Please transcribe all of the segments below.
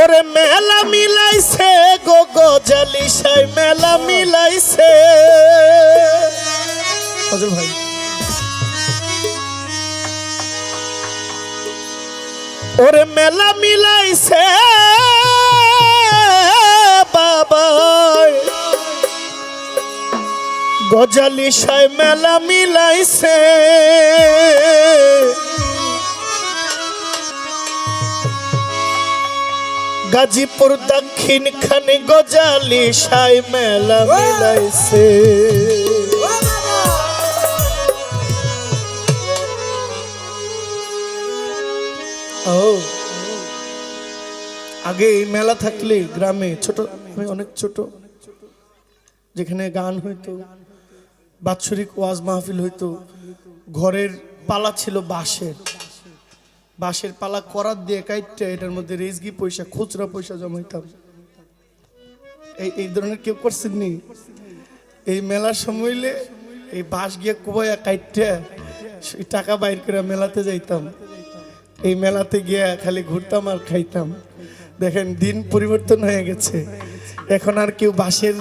ওরে মেলা মিলাইছে গো গজালি সাই মেলা মিলাইছে। হজর ভাই। ওরে মেলা মিলাইছে বাবা গজালি সাই মেলা মিলাইছে। গাজীপুর দক্ষিণ খানে গজালি সাই মেলা মেলাইছে। ও। আগে এই মেলা থাকলে গ্রামে ছোট আমি অনেক ছোট যেখানে গান হইতো বাৎসরিক ওয়াজ মাহফিল হইতো ঘরের পালা ছিল বাঁশের। বাঁশের পালা করার দিয়ে কাইটটা এটার মধ্যে রেজগি পয়সা, খুচরা পয়সা জমাইতাম। এই এই ধরনের কেউ করছেননি? এই মেলার সময়লে এই বাঁশ গিয়ে কুবাইয়া কাইটটা টাকা বাইর করে মেলাতে যাইতাম। এই মেলাতে গিয়ে খালি ঘুরতাম আর খাইতাম। দেখেন, দিন পরিবর্তন হয়ে গেছে। এখন আর কেউ বাঁশের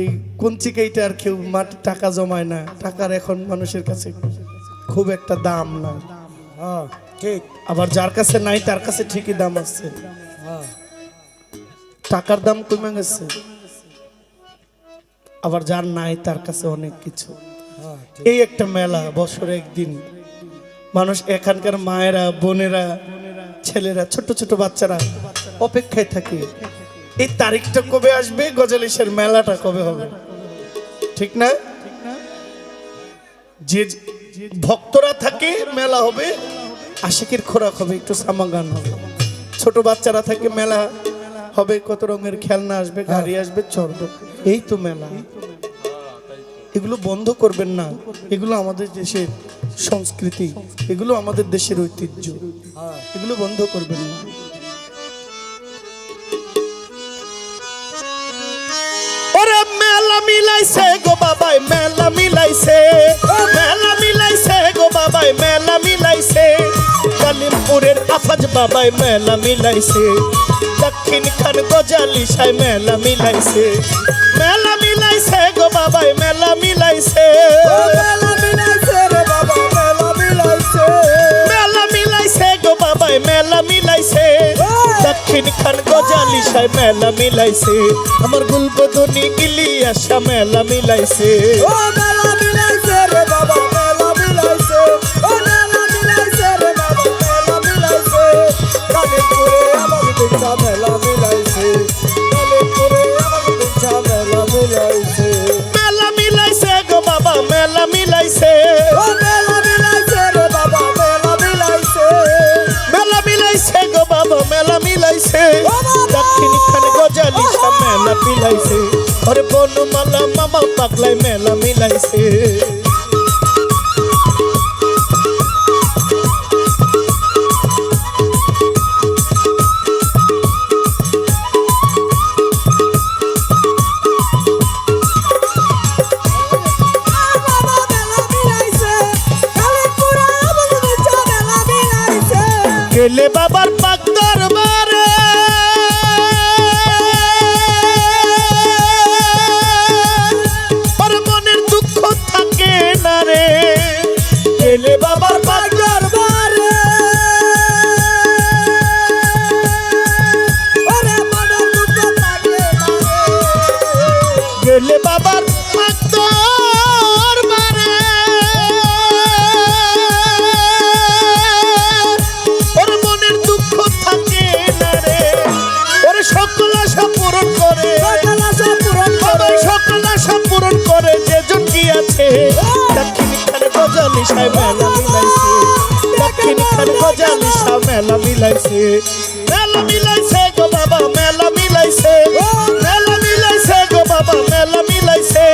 এই কঞ্চি কাইটে আর কেউ মাটি টাকা জমায় না। টাকার এখন মানুষের কাছে খুব একটা দাম না। হ্যাঁ। আবার যার কাছে নাই, তার কাছে ঠিকই দাম আছে। টাকার দাম কমে গেছে। আবার যার নাই, তার কাছে অনেক কিছু। এই একটা মেলা, বছরে একদিন। মানুষ এখানকার মায়েরা, বোনেরা, ছেলেরা, ছোট ছোট বাচ্চারা অপেক্ষায় থাকে। এই তারিখটা কবে আসবে? গজালিসের মেলাটা কবে হবে? ঠিক না? যে ভক্তরা থাকে, মেলা হবে আশিকের খোরাক হবে একটু সামাগান হবে। ছোট বাচ্চারা থাকে মেলা হবে কত রঙের খেলনা আসবে গাড়ি আসবে চড়বে এই তো মেলা। এগুলো বন্ধ করবেন না। এগুলো আমাদের দেশের সংস্কৃতি এগুলো আমাদের দেশের ঐতিহ্য। হ্যাঁ এগুলো বন্ধ করবেন না। ওরে মেলা মিলাইছে গো বাবাই মেলা মিলাইছে। মেলা মিলাইছে গো বাবাই মেলা মিলাইছে। কালিমপুরের আফাজ বাবাই মেলা মিলাইছে। দক্ষিণ খান গজালি সাই মেলা মিলাইছে। মেলা মিলাইছে গো বাবাই মেলা মিলাইছে। মেলা মিলাইছে দক্ষিণ খান গজালি সাই মেলা মিলাইছে। আমার গুলবদনি ইলিয়াসা মেলা মিলাইছে। ও মেলা মিলাইছে রে বাবা মিলাইছে ও মেলা মিলাইছে রে বাবা মেলা মিলাইছে মেলা মিলাইছে গো বাবা মেলা মিলাইছে দক্ষিণ খান গজালি মেলা মিলাইছে ওরে বনমালা মামা পাগলাই মেলা মিলাইছে গজালি মেলা মিলাইছে দক্ষিণ খান গজা সা মেলা মিলাইছে। মেলা মিলাইছে গো বাবা, মেলা মিলাইছে। মেলা মিলাইছে গো বাবা, মেলা মিলাইছে।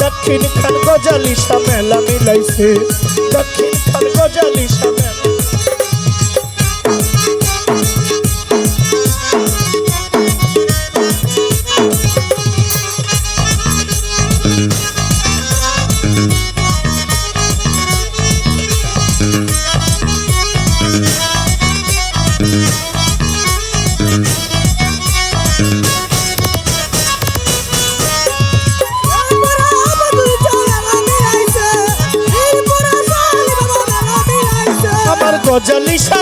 দক্ষিণ খান গজা সা মেলা মিলাইছে। দক্ষিণ খান গজা সা মেলা Jalisha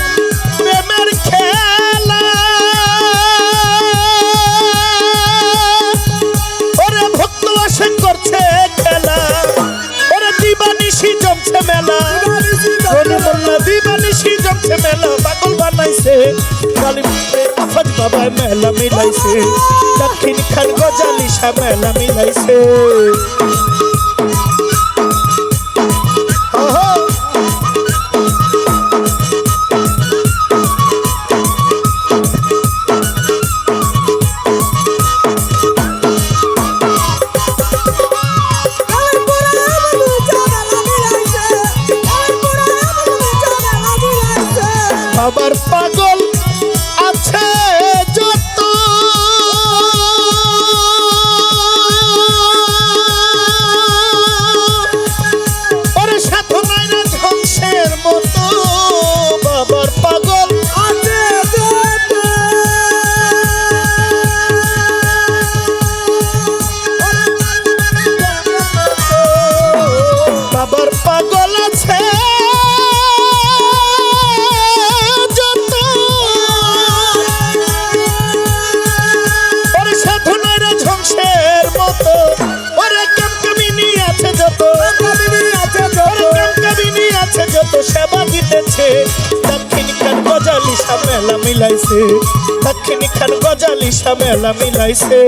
মেলা পাগল বানাইছে। কালিমপুরে আফাজ বাবা মেলা মিলাইছে। দক্ষিণ খান গজালিসা মেলা মিলাইছে। মিলাইছে। দক্ষিণ খান গজালি সামেলা মিলাইছে।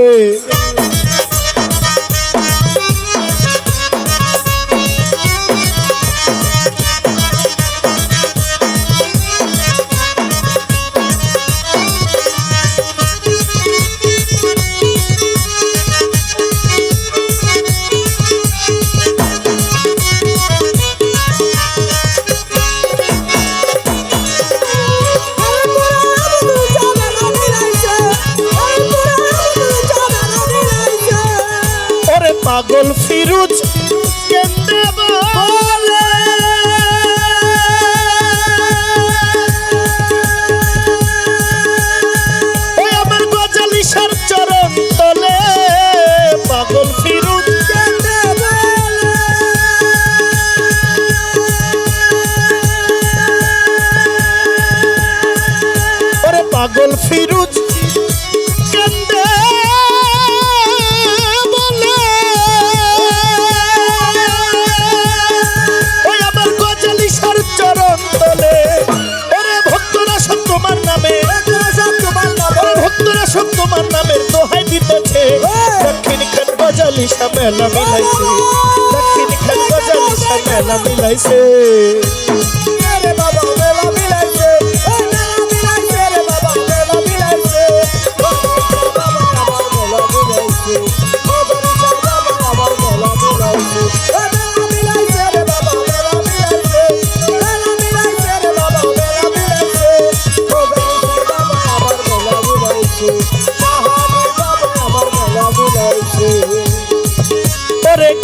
গজালিসা মেলা মিলাইছে। দক্ষিণ খান গজালিসা মেলা মিলাইছে।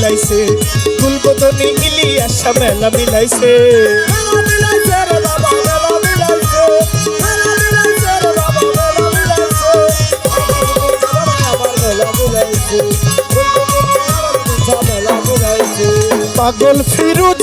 মেলা মিলাইছে। গুলবদনি ইলিয়াস মেলা মিলাইছে। পাগল ফিরুজ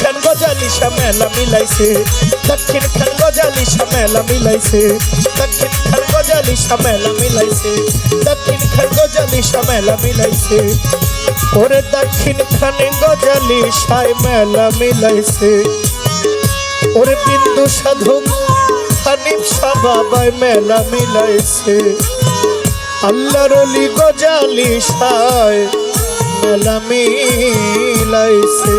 খান গজালিশা মেলা মিলাইছে। দক্ষিণ খান গজালিশা মেলা মিলাইছে। দক্ষিণ খান গজালিশা মেলা মিলাইছে। দক্ষিণ খান গজালিশা মেলা মিলাইছে। ওরে দক্ষিণ খানে গজালিশায় মেলা মিলাইছে। ওরে বিন্দু সাধক হানিফ বাবায় মেলা মিলাইছে। আল্লাহর অলি গজালি সায় মেলা মিলাইছে।